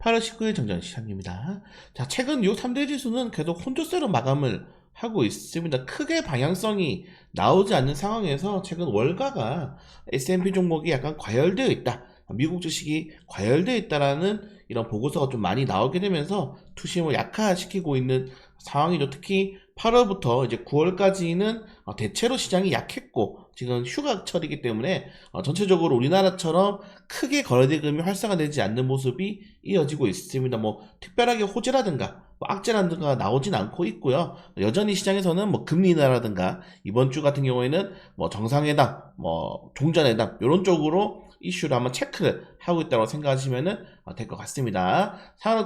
8월 19일 정전 시장입니다. 자, 최근 요 3대 지수는 계속 혼조세로 마감을 하고 있습니다. 크게 방향성이 나오지 않는 상황에서 최근 월가가 S&P 종목이 약간 과열되어 있다. 미국 주식이 과열되어 있다라는 이런 보고서가 좀 많이 나오게 되면서 투심을 약화시키고 있는 상황이죠. 특히 8월부터 이제 9월까지는 어, 대체로 시장이 약했고 지금 휴가철이기 때문에 어, 전체적으로 우리나라처럼 크게 거래대금이 활성화되지 않는 모습이 이어지고 있습니다. 뭐 특별하게 호재라든가 뭐 악재라든가 나오진 않고 있고요. 여전히 시장에서는 뭐 금리 인하라든가 이번 주 같은 경우에는 뭐 정상회담, 뭐 종전회담 이런 쪽으로 이슈를 한번 체크를 하고 있다고 생각하시면 될 것 같습니다.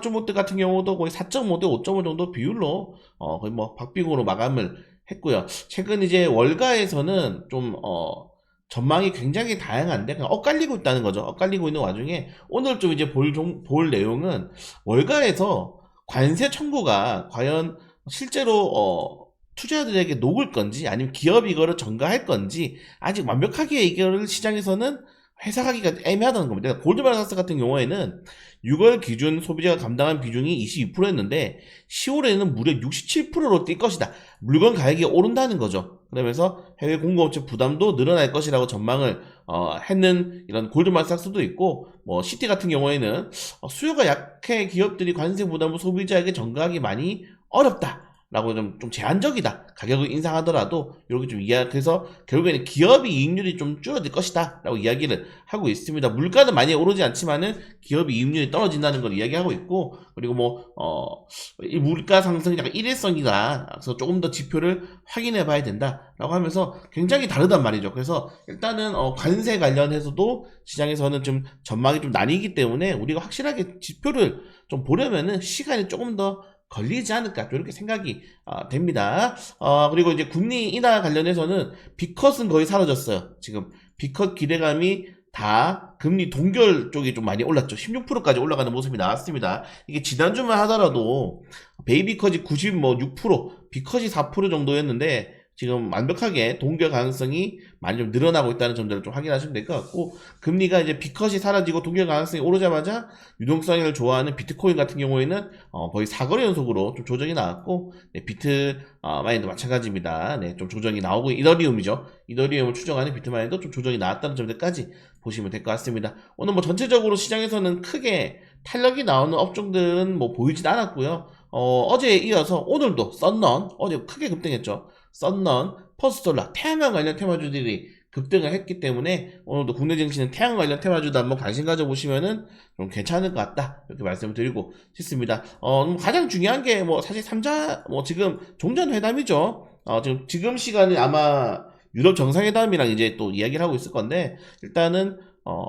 종목들 같은 경우도 거의 4.5대 5.5 정도 비율로 어, 거의 뭐 박빙으로 마감을 했고요. 최근 이제 월가에서는 좀 어, 전망이 굉장히 다양한데 그냥 엇갈리고 있다는 거죠. 엇갈리고 있는 와중에 오늘 좀 이제 볼, 종, 볼 내용은 월가에서 관세 청구가 과연 실제로 어, 투자자들에게 녹을 건지 아니면 기업이 이거를 전가할 건지 아직 완벽하게 이거를 시장에서는 해석하기가 애매하다는 겁니다. 그러니까 골드만삭스 같은 경우에는 6월 기준 소비자가 감당한 비중이 22%였는데 10월에는 무려 67%로 뛸 것이다. 물건 가격이 오른다는 거죠. 그러면서 해외 공급업체 부담도 늘어날 것이라고 전망을 어, 했는 이런 골드만삭스도 있고 뭐 시티 같은 경우에는 어, 수요가 약해 기업들이 관세 부담을 소비자에게 전가하기 많이 어렵다. 라고 좀, 좀 제한적이다. 가격을 인상하더라도, 이렇게 좀 이야, 그래서 결국에는 기업이 이익률이 좀 줄어들 것이다. 라고 이야기를 하고 있습니다. 물가는 많이 오르지 않지만은 기업이 이익률이 떨어진다는 걸 이야기하고 있고, 그리고 뭐, 어, 이 물가 상승이 약간 일회성이다. 그래서 조금 더 지표를 확인해 봐야 된다. 라고 하면서 굉장히 다르단 말이죠. 그래서 일단은, 어, 관세 관련해서도 시장에서는 좀 전망이 좀 나뉘기 때문에 우리가 확실하게 지표를 좀 보려면은 시간이 조금 더 걸리지 않을까 이렇게 생각이 어, 됩니다. 어, 그리고 이제 금리 인하 관련해서는 비컷은 거의 사라졌어요. 지금 비컷 기대감이 다 금리 동결 쪽이 좀 많이 올랐죠. 16%까지 올라가는 모습이 나왔습니다. 이게 지난주만 하더라도 베이비컷이 96%, 비컷이 4% 정도였는데 지금 완벽하게 동결 가능성이 많이 좀 늘어나고 있다는 점들을 좀 확인하시면 될 것 같고 금리가 이제 비컷이 사라지고 동결 가능성이 오르자마자 유동성을 좋아하는 비트코인 같은 경우에는 어, 거의 4거래 연속으로 좀 조정이 나왔고 네, 비트 어, 마인도 마찬가지입니다. 네, 좀 조정이 나오고 이더리움이죠. 이더리움을 추정하는 비트마인도 좀 조정이 나왔다는 점들까지 보시면 될 것 같습니다. 오늘 뭐 전체적으로 시장에서는 크게 탄력이 나오는 업종들은 뭐 보이진 않았고요. 어, 어제에 이어서 오늘도 썬넌 어제 크게 급등했죠. 썬넌, 퍼스톨라, 태양광 관련 테마주들이 급등을 했기 때문에 오늘도 국내 증시는 태양광 관련 테마주도 한번 관심 가져보시면은 좀 괜찮을 것 같다 이렇게 말씀을 드리고 싶습니다. 어, 음, 가장 중요한 게 뭐 사실 3자 뭐 지금 종전 회담이죠. 어, 지금 지금 시간이 아마 유럽 정상회담이랑 이제 또 이야기를 하고 있을 건데 일단은 어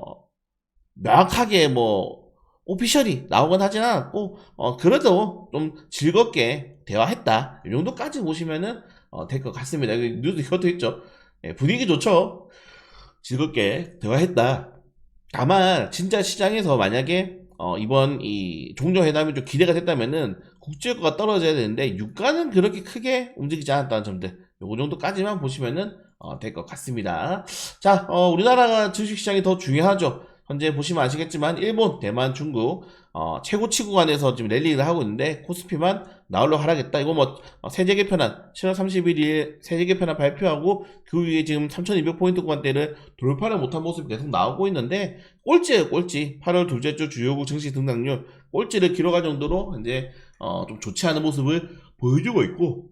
명확하게 뭐 오피셜이 나오건 하진 않았고 어 그래도 좀 즐겁게 대화했다 이 정도까지 보시면은 어, 될것 같습니다. 뉴스 이것도 있죠. 예, 분위기 좋죠. 즐겁게 대화했다. 다만 진짜 시장에서 만약에 어, 이번 이 종료회담이 좀 기대가 됐다면은 국제유가가 떨어져야 되는데 유가는 그렇게 크게 움직이지 않았다는 점들 요 정도까지만 보시면은 어, 될 것 같습니다. 자, 어, 우리나라가 주식시장이 더 중요하죠. 현재 보시면 아시겠지만 일본, 대만, 중국 어, 최고치 구간에서 지금 랠리를 하고 있는데 코스피만 나홀로 하락했다. 이거 뭐 어, 세제 개편안 7월 31일 세제 개편안 발표하고 그 위에 지금 3,200포인트 구간대를 돌파를 못한 모습이 계속 나오고 있는데 꼴찌예요, 꼴찌. 8월 둘째 주 주요국 증시 등락률 꼴찌를 기록할 정도로 이제 어, 좀 좋지 않은 모습을 보여주고 있고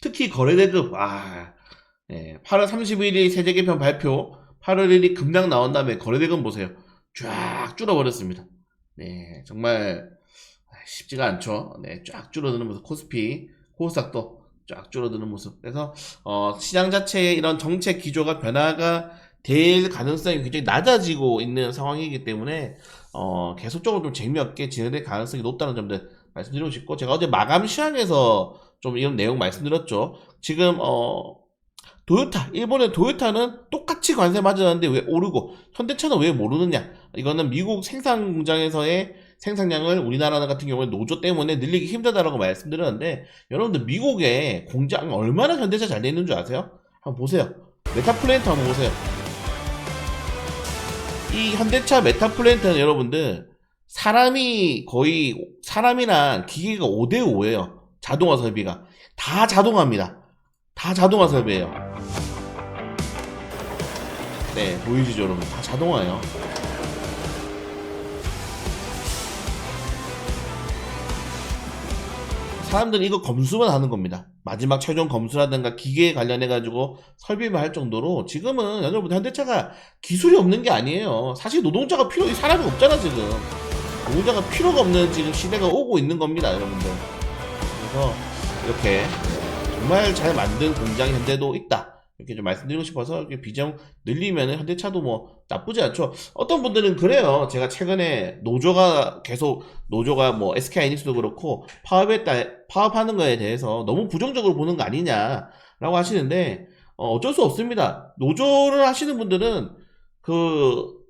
특히 거래대금 아, 예, 8월 31일 세제 개편 발표 8월 1일 급락 나온 다음에 거래대금 보세요. 쫙 줄어버렸습니다. 네, 정말 쉽지가 않죠. 네, 쫙 줄어드는 모습, 코스피, 코스닥도 쫙 줄어드는 모습. 그래서 어, 시장 자체의 이런 정책 기조가 변화가 될 가능성이 굉장히 낮아지고 있는 상황이기 때문에 어, 계속적으로 좀 재미없게 진행될 가능성이 높다는 점들 말씀드리고 싶고 제가 어제 마감 시황에서 좀 이런 내용 말씀드렸죠. 지금 어, 도요타, 일본의 도요타는 똑같이 관세 맞았는데 왜 오르고 현대차는 왜 모르느냐? 이거는 미국 생산 공장에서의 생산량을 우리나라 같은 경우에 노조 때문에 늘리기 힘들다라고 말씀드렸는데 여러분들 미국의 공장 얼마나 현대차 잘 돼 있는 줄 아세요? 한번 보세요. 메타플랜트 한번 보세요. 이 현대차 메타플랜트는 여러분들 사람이 거의 사람이랑 기계가 5대 5예요. 자동화 설비가 다 자동화입니다. 다 자동화 설비예요. 네, 보이시죠, 여러분? 다 자동화예요. 사람들은 이거 검수만 하는 겁니다. 마지막 최종 검수라든가 기계에 관련해 가지고 설비만 할 정도로 지금은 여러분 현대차가 기술이 없는 게 아니에요. 사실 노동자가 필요, 사람이 없잖아, 지금. 노동자가 필요가 없는 지금 시대가 오고 있는 겁니다, 여러분들. 그래서 이렇게 정말 잘 만든 공장이 현대도 있다. 이렇게 좀 말씀드리고 싶어서 비정 늘리면 현대차도 뭐 나쁘지 않죠. 어떤 분들은 그래요. 제가 최근에 노조가 계속 노조가 뭐 SK 하이닉스도 그렇고 파업에 따 파업하는 거에 대해서 너무 부정적으로 보는 거 아니냐라고 하시는데 어, 어쩔 수 없습니다. 노조를 하시는 분들은 그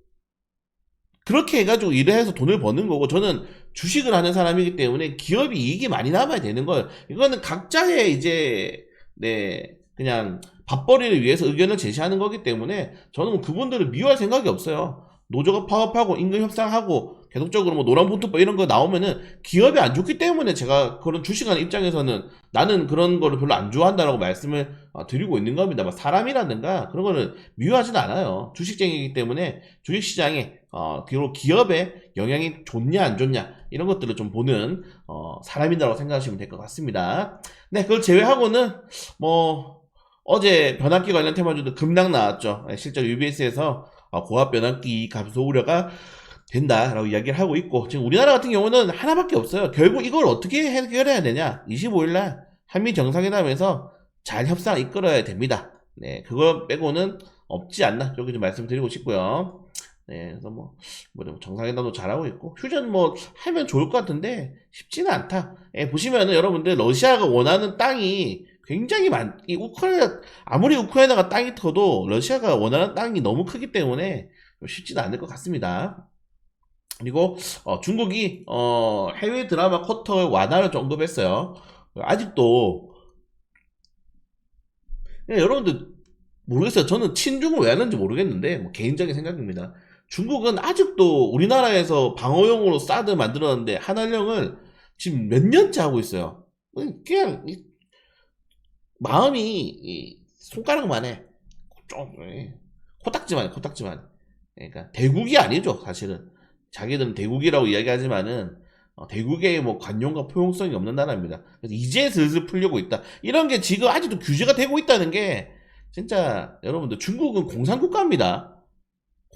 그렇게 해가지고 일을 해서 돈을 버는 거고 저는 주식을 하는 사람이기 때문에 기업이 이익이 많이 남아야 되는 거예요. 이거는 각자의 이제 네 그냥 밥벌이를 위해서 의견을 제시하는 거기 때문에 저는 뭐 그분들을 미워할 생각이 없어요. 노조가 파업하고 임금 협상하고 계속적으로 뭐 노란 폰트법 이런 거 나오면은 기업이 안 좋기 때문에 제가 그런 주식하는 입장에서는 나는 그런 거를 별로 안 좋아한다라고 말씀을 어, 드리고 있는 겁니다. 막 사람이라든가 그런 거는 미워하지는 않아요. 주식쟁이기 때문에 주식시장에 어, 그리고 기업에 영향이 좋냐 안 좋냐 이런 것들을 좀 보는 어, 사람이다라고 생각하시면 될 것 같습니다. 네, 그걸 제외하고는 뭐 어제 변압기 관련 테마주도 급락 나왔죠. 네, 실제 UBS에서 어, 고압 변압기 감소 우려가 된다라고 이야기를 하고 있고 지금 우리나라 같은 경우는 하나밖에 없어요. 결국 이걸 어떻게 해결해야 되냐? 25일 날 한미 정상회담에서 잘 협상 이끌어야 됩니다. 네, 그거 빼고는 없지 않나 저기 좀 말씀드리고 싶고요. 네, 그래서 뭐, 뭐 정상회담도 잘하고 있고 휴전 뭐 하면 좋을 것 같은데 쉽지는 않다. 예, 보시면은 여러분들 러시아가 원하는 땅이 굉장히 많, 이 우크라이나, 아무리 우크라이나가 땅이 터도 러시아가 원하는 땅이 너무 크기 때문에 쉽지는 않을 것 같습니다. 그리고 어, 중국이 어, 해외 드라마 쿼터 완화를 좀 언급했어요. 아직도 그냥 여러분들 모르겠어요. 저는 친중을 왜 하는지 모르겠는데 뭐 개인적인 생각입니다. 중국은 아직도 우리나라에서 방어용으로 사드 만들었는데 한알령을 지금 몇 년째 하고 있어요. 그냥 이- 마음이 이 손가락만 해. 좀 예. 코딱지만 해, 코딱지만. 그러니까 대국이 아니죠, 사실은. 자기들은 대국이라고 이야기하지만은 어, 대국의 뭐 관용과 포용성이 없는 나라입니다. 그래서 이제 슬슬 풀려고 있다. 이런 게 지금 아직도 규제가 되고 있다는 게 진짜 여러분들 중국은 공산국가입니다.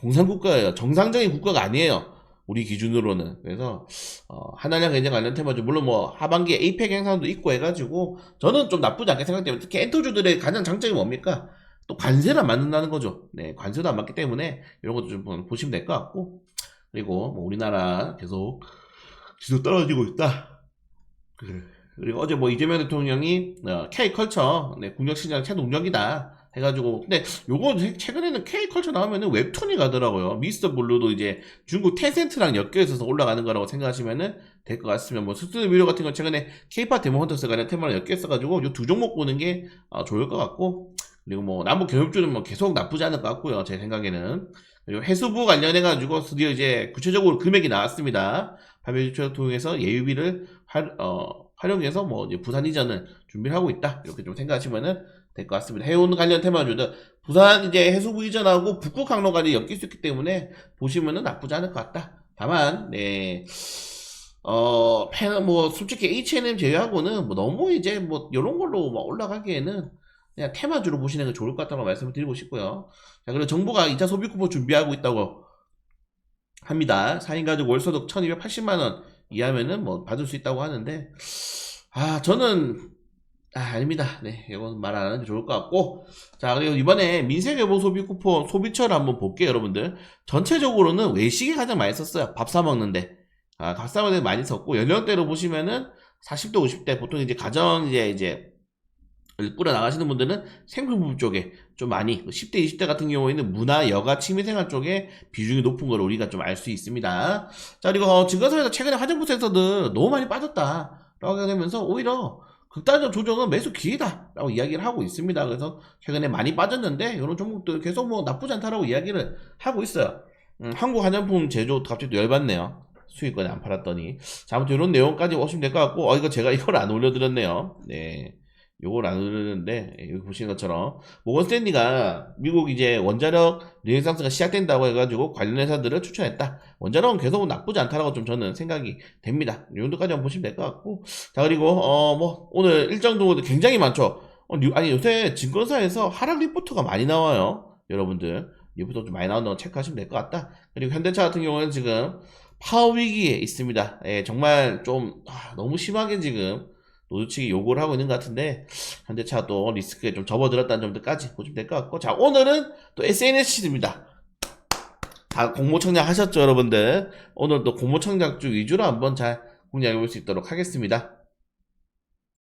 공산국가예요. 정상적인 국가가 아니에요. 우리 기준으로는. 그래서 어, 한한령 경쟁 관련 테마죠. 물론 뭐 하반기에 에이펙 행사도 있고 해가지고 저는 좀 나쁘지 않게 생각돼요. 특히 엔터주들의 가장 장점이 뭡니까? 또 관세를 안 맞는다는 거죠. 네, 관세도 안 맞기 때문에 이런 것도 좀 보시면 될 것 같고 그리고 뭐 우리나라 계속 지수 떨어지고 있다. 그리고 어제 뭐 이재명 대통령이 어, K컬처 네, 국력 시장 최동력이다 해가지고 근데 요거 최- 최근에는 K컬처 나오면은 웹툰이 가더라고요. 미스터 블루도 이제 중국 텐센트랑 엮여 있어서 올라가는 거라고 생각하시면은 될 것 같습니다. 뭐 스튜디오 미러 같은 건 최근에 K파 데모 헌터스 간의 테마랑 엮여 있어가지고 요 두 종목 보는 게 어, 좋을 것 같고 그리고 뭐 남북 경협주는 뭐 계속 나쁘지 않을 것 같고요. 제 생각에는 해수부 관련해가지고 드디어 이제 구체적으로 금액이 나왔습니다. 주체를 통해서 예유비를 활, 어, 활용해서 뭐 부산 이전을 준비를 하고 있다. 이렇게 좀 생각하시면은 될 것 같습니다. 해운 관련 테마주들 부산 이제 해수부 이전하고 북극 항로까지 엮일 수 있기 때문에 보시면은 나쁘지 않을 것 같다. 다만 네. 어, 팬, 뭐, 솔직히 H&M 제외하고는 뭐 너무 이제 뭐, 이런 걸로 막 올라가기에는 그냥 테마주로 보시는 게 좋을 것 같다고 말씀을 드리고 싶고요. 자, 그리고 정부가 2차 소비 쿠폰 준비하고 있다고 합니다. 4인 가족 월소득 1280만원 이하면은 뭐 받을 수 있다고 하는데, 아, 저는, 아, 아닙니다. 네, 이건 말 안 하는 게 좋을 것 같고. 자, 그리고 이번에 민생여보 소비 쿠폰 소비처를 한번 볼게요, 여러분들. 전체적으로는 외식에 가장 많이 썼어요. 밥 사먹는데. 아, 밥 사먹는데 많이 썼고, 연령대로 보시면은 40대, 50대, 보통 이제 가정, 이제, 이제, 꾸려 나가시는 분들은 생필품 쪽에 좀 많이 10대 20대 같은 경우에는 문화 여가 취미생활 쪽에 비중이 높은 걸 우리가 좀 알 수 있습니다 자 그리고 어, 증권사에서 최근에 화장품 센서들 너무 많이 빠졌다 라고 되면서 오히려 극단적 조정은 매수 기회다 라고 이야기를 하고 있습니다 그래서 최근에 많이 빠졌는데 이런 종목들 계속 뭐 나쁘지 않다라고 이야기를 하고 있어요 음, 한국 화장품 제조 갑자기 또 열받네요 수익권에 안 팔았더니. 자, 아무튼 이런 내용까지 보시면 될 것 같고, 어, 이거 제가 이걸 안 올려드렸네요. 네. 요걸 안 올렸는데, 예, 여기 보시는 것처럼, 모건 스탠리가 미국 이제 원자력 르네상스가 시작된다고 해가지고 관련 회사들을 추천했다. 원자력은 계속 나쁘지 않다라고 좀 저는 생각이 됩니다. 이 정도까지 한번 보시면 될 것 같고. 자, 그리고, 어, 뭐, 오늘 일정도 굉장히 많죠. 어, 뉴- 아니, 요새 증권사에서 하락 리포트가 많이 나와요. 여러분들. 리포트 좀 많이 거 체크하시면 될 것 같다. 그리고 현대차 같은 경우는 지금 파워 위기에 있습니다. 예, 정말 좀, 아, 너무 심하게 지금 노조 측이 요구를 하고 있는 것 같은데, 현대차도 리스크에 좀 접어들었다는 점들까지 보시면 될 것 같고, 자, 오늘은 또 SNS입니다. 다 공모청약 하셨죠, 여러분들? 오늘도 공모청약주 위주로 한번 잘 공략해 볼 수 있도록 하겠습니다.